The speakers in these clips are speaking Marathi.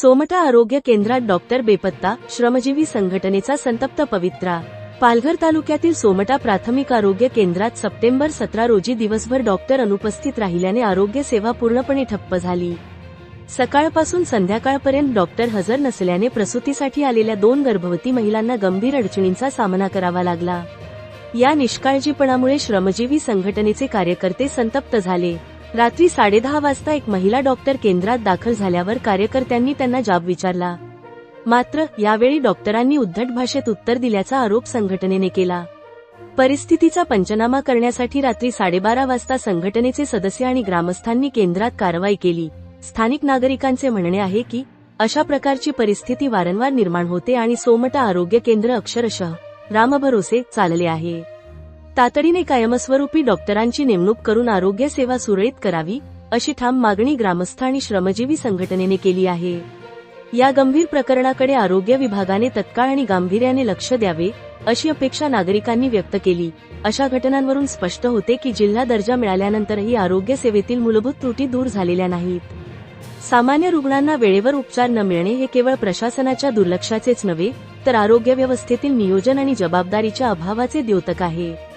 सोमटा आरोग्य केंद्रात डॉक्टर बेपत्ता श्रमजीवी संघटनेचा संतप्त पवित्रा. पालघर तालुक्यातील सोमटा प्राथमिक आरोग्य केंद्रात सप्टेंबर सतरा रोजी दिवसभर डॉक्टर अनुपस्थित राहिल्याने आरोग्य सेवा पूर्णपणे ठप्प झाली. सकाळपासून संध्याकाळपर्यंत डॉक्टर हजर नसल्याने प्रसूतीसाठी आलेल्या दोन गर्भवती महिलांना गंभीर अडचणींचा सामना करावा लागला. या निष्काळजीपणामुळे श्रमजीवी संघटनेचे कार्यकर्ते संतप्त झाले. रात्री साडेदहा वाजता एक महिला डॉक्टर केंद्रात दाखल झाल्यावर कार्यकर्त्यांनी त्यांना जाब विचारला. मात्र यावेळी डॉक्टरांनी उद्धट भाषेत उत्तर दिल्याचा आरोप संघटनेने केला. परिस्थितीचा पंचनामा करण्यासाठी रात्री साडेबारा वाजता संघटनेचे सदस्य आणि ग्रामस्थांनी केंद्रात कारवाई केली. स्थानिक नागरिकांचे म्हणणे आहे की अशा प्रकारची परिस्थिती वारंवार निर्माण होते आणि सोमटा आरोग्य केंद्र अक्षरशः रामभरोसे चालले आहे. तातडीने कायमस्वरूपी डॉक्टरांची नेमणूक करून आरोग्य सेवा सुरळीत करावी अशी ठाम मागणी ग्रामस्थ आणि श्रमजीवी संघटनेने केली आहे. या गंभीर प्रकरणाकडे आरोग्य विभागाने तत्काळ आणि गांभीर्याने लक्ष द्यावे अशी अपेक्षा नागरिकांनी व्यक्त केली. अशा घटनांवरून स्पष्ट होते की जिल्हा दर्जा मिळाल्यानंतरही आरोग्य सेवेतील मूलभूत त्रुटी दूर झालेल्या नाहीत. सामान्य रुग्णांना वेळेवर उपचार न मिळणे हे केवळ प्रशासनाच्या दुर्लक्षाचेच नव्हे तर आरोग्य व्यवस्थेतील नियोजन आणि जबाबदारीच्या अभावाचे द्योतक आहे.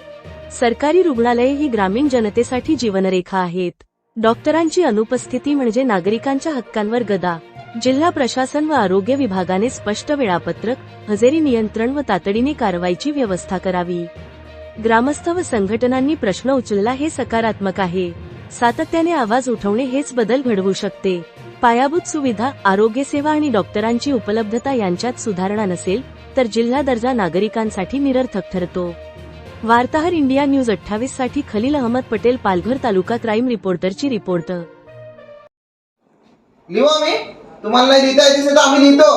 सरकारी रुग्णालये ही ग्रामीण जनतेसाठी जीवनरेखा आहेत. डॉक्टरांची अनुपस्थिती म्हणजे नागरिकांच्या हक्कांवर गदा. जिल्हा प्रशासन व आरोग्य विभागाने स्पष्ट वेळापत्रक हजेरी नियंत्रण व तातडीने कारवाईची व्यवस्था करावी. ग्रामस्थ व संघटनांनी प्रश्न उचलला हे सकारात्मक आहे. सातत्याने आवाज उठवणे हेच बदल घडवू शकते. पायाभूत सुविधा आरोग्य सेवा आणि डॉक्टरांची उपलब्धता यांच्यात सुधारणा नसेल तर जिल्हा दर्जा नागरिकांसाठी निरर्थक ठरतो. वार्ताहर इंडिया न्यूज अठ्ठावीससाठी खलील अहमद पटेल पालघर तालुका क्राईम रिपोर्टरची रिपोर्ट. लिहू आम्ही? तुम्हाला नाही लिहिता येत असेल तर आम्ही लिहितो.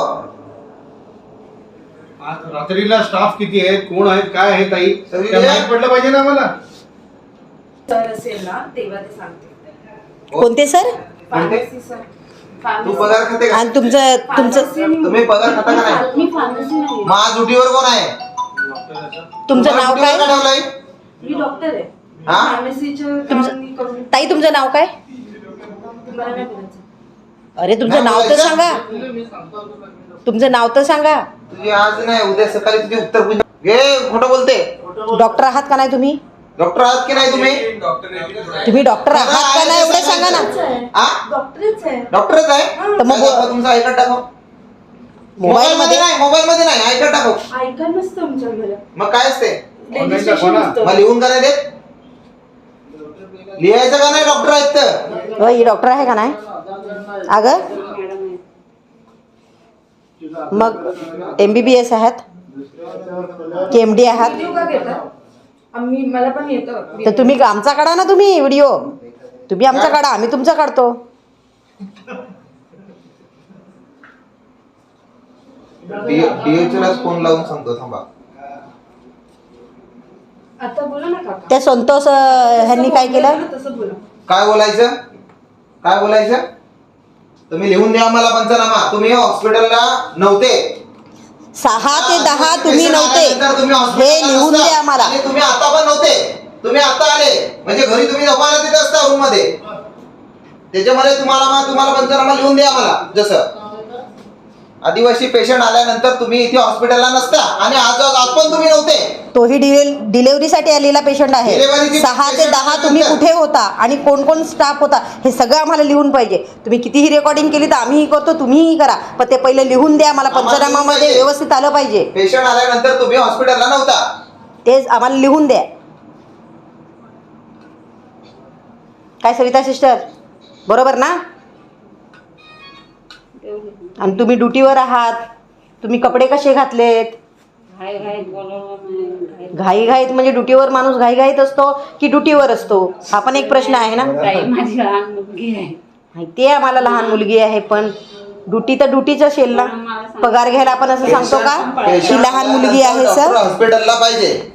आज रात्रीला स्टाफ किती आहे कोण आहेत? काय आहे ताई? सगळी. माहीत पडलं पाहिजे ना आम्हाला? सर असेल ना तेव्हा ते सांगते कोणते सर? फार्मसी सर तू फार्मसी पगार खाते का? आणि तुमचं तुमचं तुम्ही पगार खाता का नाही? मी फार्मसी नाही. मग आज ड्युटीवर कोण आहे? तुमचं नाव काय? मी डॉक्टर आहे. हा? तुमचं- करून ताई तुमचं नाव काय? तुम्हाला नाही बोलायचं. अरे तुमचं नाव तर? सांगा. तुमचं नाव तर सांगा. तुझी आज नाही उद्या सकाळी तुझी उत्तर पूजा घे खोटं बोलते. डॉक्टर आहात का नाही तुम्ही? डॉक्टर आहात की नाही तुम्ही? तुम्ही डॉक्टर आहात का नाही एवढं सांगा ना. डॉक्टरच आहे. डॉक्टरच आहे? तर मग दाखवा तुमचा आय कार्ड टाकव मोबाईल मध्ये नाही मोबाईल मध्ये नाही कार्ड टाकव ऐका नसतं आमच्या घरात मग काय असते? दाखवा ना. मग लिहून का नाही देत? लिहायचं का नाही डॉक्टर आहेत तर ही डॉक्टर आहे का नाही? अगं? मग एमबीबीएस आहात? की एमडी आहात? व्हिडिओ का आम्ही मला पण येतं. तर तुम्ही आमचा काढा ना तुम्ही व्हिडिओ तुम्ही आमचा काढा आम्ही तुमचा काढतो. डीएचएल फोन लावून सांगतो थांबा. आता बोला ना काका. त्या संतोष अं, ह्यांनी काय केलं? तसं बोला. काय बोलायचं? काय बोलायचं? तुम्ही लिहून द्या मला पंचनामा. तुम्ही हॉस्पिटलला नव्हते. सहा ते दहा तुम्ही नव्हते. तुम्ही हे लिहून. द्या आम्हाला. आणि तुम्ही आता पण नव्हते. तुम्ही आता आले. म्हणजे घरी तुम्ही झोपायला तिथे असता रूममध्ये. त्याच्यामध्ये तुम्हाला तुम्हाला पंचनामा लिहून द्या मला जसं. आदिवासी पेशंट आल्यानंतर तुम्ही इथे हॉस्पिटलला नसता आणि आज आज पण तुम्ही नव्हते. तोही डिलेव्हरीसाठी आलेला पेशंट आहे. डिलिव्हरीची सहा ते patient दहा तुम्ही. कुठे होता आणि कोण कोण स्टाफ होता हे सगळं आम्हाला लिहून पाहिजे. तुम्ही कितीही रेकॉर्डिंग केली तर आम्हीही करतो तुम्हीही करा. पण ते पहिले लिहून द्या मला आम्हाला पंचनामामध्ये पाहिजे. व्यवस्थित आलं पाहिजे. पेशंट आल्यानंतर तुम्ही हॉस्पिटलला नव्हता. तेच आम्हाला लिहून द्या. काय सविता सिस्टर बरोबर ना? आणि तुम्ही ड्युटीवर आहात. तुम्ही कपडे कसे घातलेत? घाई घाईत म्हणजे ड्युटीवर माणूस घाई घाईत असतो की ड्युटीवर असतो? हा पण एक प्रश्न आहे ना? माझी लहान मुलगी आहे. माहिती आहे आम्हाला लहान मुलगी आहे पण ड्युटी तर ड्युटीच असेल ना. पगार घ्यायला आपण असं सांगतो का? की लहान मुलगी आहे सर. हॉस्पिटलला पाहिजे.